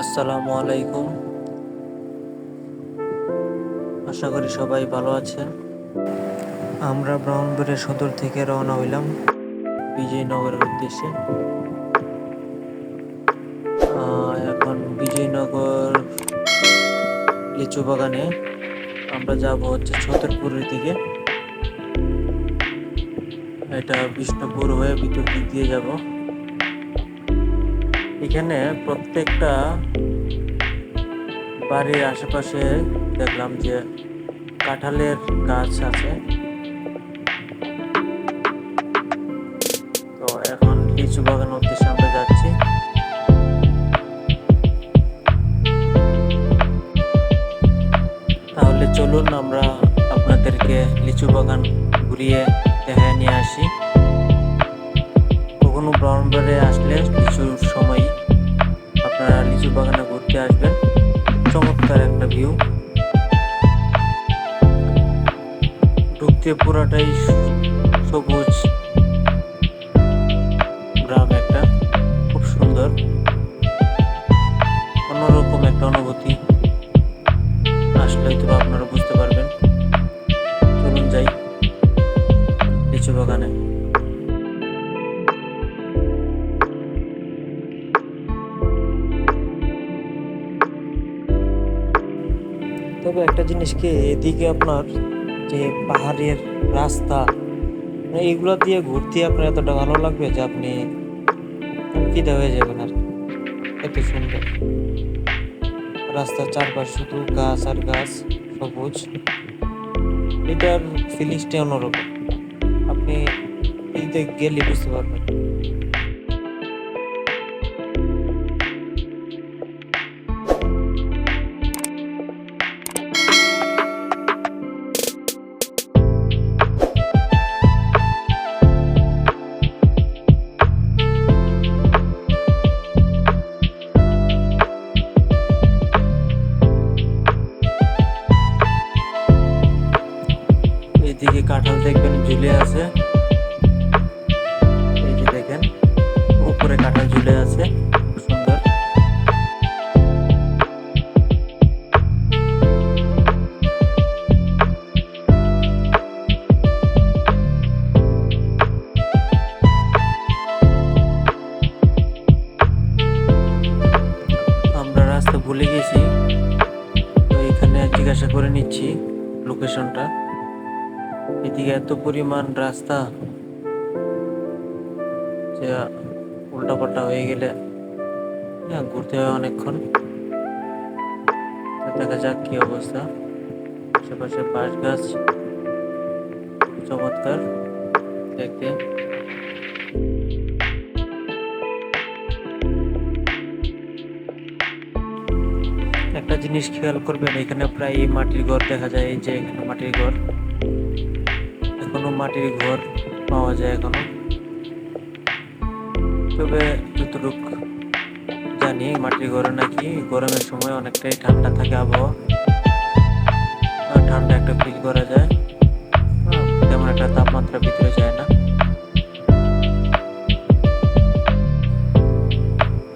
আসসালামু আলাইকুম। আশা করি সবাই ভালো আছেন। আমরা ব্রাহ্মণবাড়িয়া সদর থেকে রওনা হইলাম বিজয়নগরের উদ্দেশ্যে। এখন বিজয়নগর লিচু বাগানে আমরা যাব হচ্ছে ছতরপুরের দিকে। এটা বিষ্ণুপুর হয়ে ভিতর দিক দিয়ে যাব। এখানে প্রত্যেকটা বাড়ির আশেপাশে দেখলাম যে কাঁঠালের গাছ আছে। তো এখন লিচু বাগান উদ্দেশ্যে আমরা যাচ্ছি। তাহলে চলুন আমরা আপনাদেরকে লিচু বাগান ঘুরিয়ে দেখে নিয়ে আসি। কখনো ব্রাউনবারে আসলে লিচুর সময় আপনারা বাগানে ঘুরতে আসবেন। চমৎকার একটা ভিউ ঢুকতে পুরাটাই সবুজ। এদিকে আপনার যে পাহাড়ের রাস্তা মানে এইগুলো দিয়ে ঘুরতে আপনার এতটা ভালো লাগবে যে আপনি ফিদা হয়ে যাবেন আর এত সুন্দর। রাস্তার চারপাশ শুধু গাছ আর গাছ, সবুজ। এটার ফিলিংসটা অন্যরকম। আপনি এদিকে গেলে বুঝতে পারবেন। bilhasa এদিকে এত পরিমাণ রাস্তা যে উল্টাপাল্টা হয়ে গেলে হ্যাঁ, ঘুরতে হয় অনেকক্ষণ। দেখা যাক কি অবস্থা। আশেপাশে বাঁশ গাছ চমৎকার দেখতে। একটা জিনিস খেয়াল করবেন এখানে প্রায় মাটির ঘর দেখা যায় এই যে এখানে মাটির ঘর। মাটির ঘর পাওয়া যায় এখনও। তবে যতটুক জানি, মাটির ঘরে নাকি গরমের সময় অনেকটাই ঠান্ডা থাকে আবহাওয়া। ঠান্ডা একটা ফিল করা যায়। তেমন একটা তাপমাত্রা ভিতরে যায় না।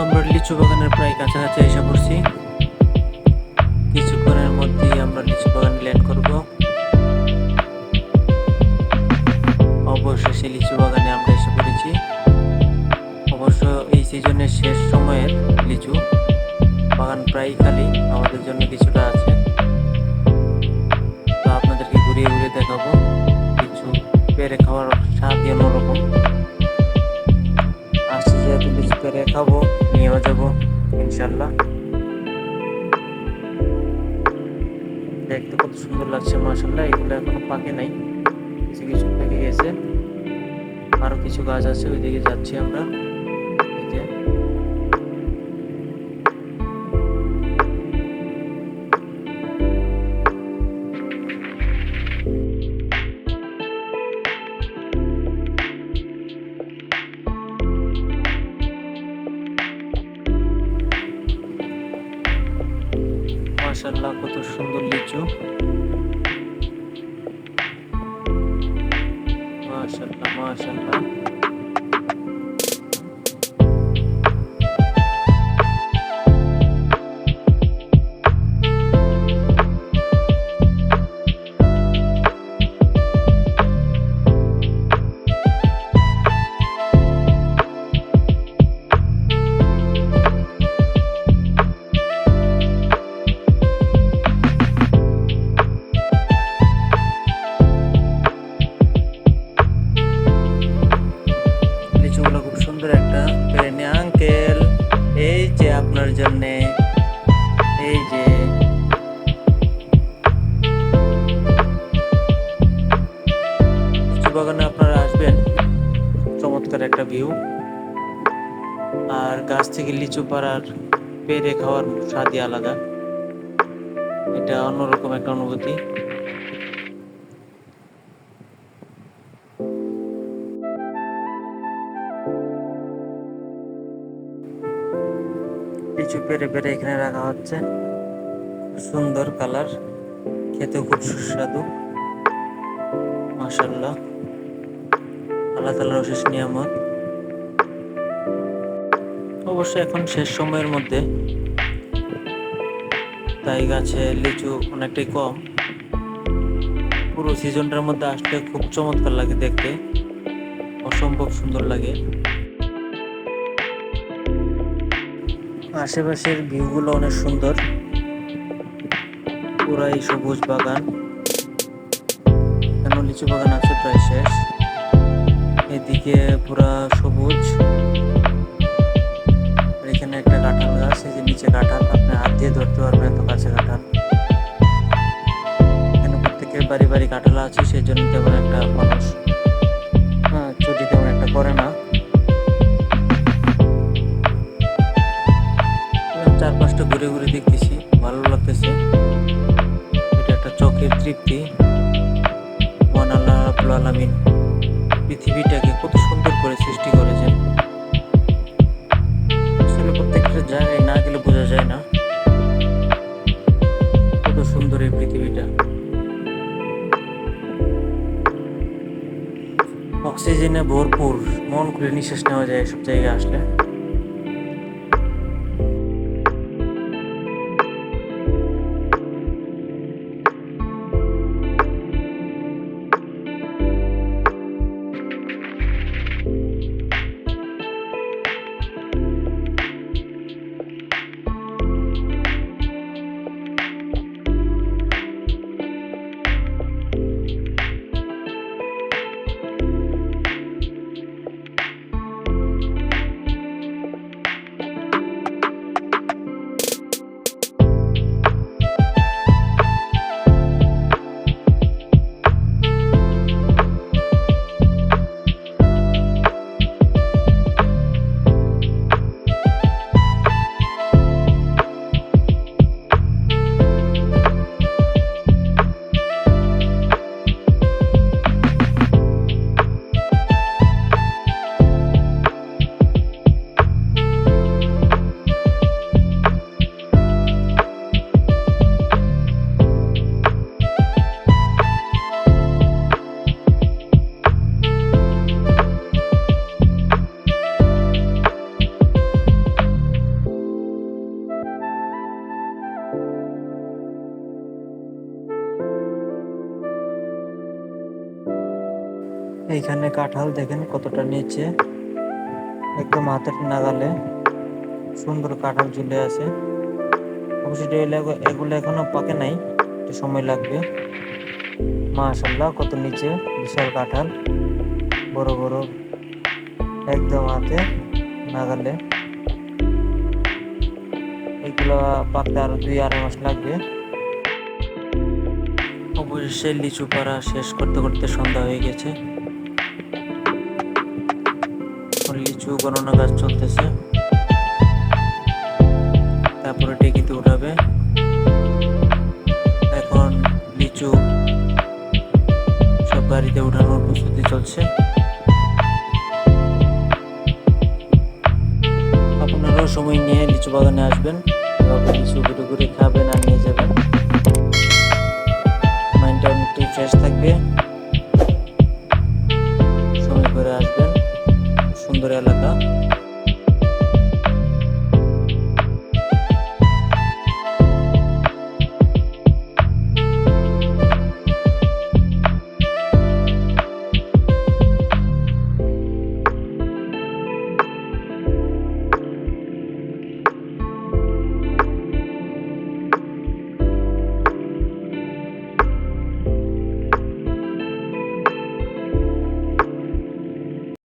আমরা লিচু বাগানের প্রায় কাছাকাছি এসে পড়ছি। অবশেষে লিচু বাগানে আমরা এসে পড়েছি। অবশ্য এই সিজনের শেষ সময়ের লিচু বাগান প্রায় খালি, আমাদের জন্য কিছুটা আছে। তো আপনাদেরকে ঘুরিয়ে ঘুরিয়ে দেখাবো কিছু পেরে খাওয়ার স্বাদই অন্যরকম। আসছি যেহেতু লিচু পেরে খাব, নিয়েও যাব, ইনশাল্লাহ। দেখতে কত সুন্দর লাগছে মাসাল্লাহ এগুলো এখনও পাকে নাই, কিছু কিছু পেকে গেছে। আরও কিছু গাছ আছে ওইদিকে যাচ্ছি আমরা। কত সুন্দর লিচু। মাশাল্লাহ মাশাল্লাহ থেকে লিচু পাড়ার পেরে খাওয়ার স্বাদই আলাদা। এটা অন্যরকম একটা অনুভূতি। লিচু পেরে পেরে এখানে রাখা হচ্ছে। সুন্দর কালার। খেতে খুব সুস্বাদু। মাশাল্লাহ আল্লাহ তালার অশেষ নিয়ামত। অবশ্য এখন শেষ সময়ের মধ্যে। তাই গাছে লিচু অনেকটাই কম। পুরো সিজনটার মধ্যে আসলে খুব চমৎকার লাগে দেখতে। অসম্ভব সুন্দর লাগে। আশেপাশের ভিউগুলো অনেক সুন্দর। পুরাই সবুজ বাগান। এখানেও লিচু বাগান আছে প্রায় শেষ। এদিকে পুরা সবুজ। এখানে একটা কাঁঠাল গাছ এই যে নিচে কাঁঠাল আপনি হাত দিয়ে ধরতে পারবেন, এত কাছে কাঁঠাল এখানে প্রত্যেকের বাড়ি বাড়ি কাঁঠাল আছে সেই জন্য তেমন একটা মানুষ হ্যাঁ চুরি তেমন একটা করে না। চারপাশটা ঘুরে ঘুরে দেখতেছি, ভালো লাগতেছে। এটা একটা চোখের তৃপ্তি। মহান আল্লাহ আলামিন পৃথিবীটাকে কত সুন্দর করে সৃষ্টি করেছেন অক্সিজেনে ভরপুর মন খুলে নিঃশ্বাস নেওয়া যায় এসব জায়গায় আসলে। এইখানে কাঁঠাল দেখেন কতটা নিচে, একদম হাতের নাগালে সুন্দর কাঁঠাল ঝুলে আছে। অবশ্যই এগুলো- এখনও পাকে নাই, একটু সময় লাগবে। মাশাল্লাহ কত নিচে, বিশাল কাঁঠাল। বড় বড়, একদম হাতে নাগালে। এগুলো পাকতে আরও দুই আড়াই মাস লাগবে। অবশেষে লিচু পাড়া শেষ করতে করতে সন্ধ্যা হয়ে গেছে। লিচু গণনা কাজ চলতেছে। তারপরে টেকিতে উঠাবে। এখন লিচু সব গাড়িতে উঠানোর প্রস্তুতি চলছে। আপনারাও সময় নিয়ে লিচু বাগানে আসবেন। লিচু ঘুরে ঘুরে খাবেন আর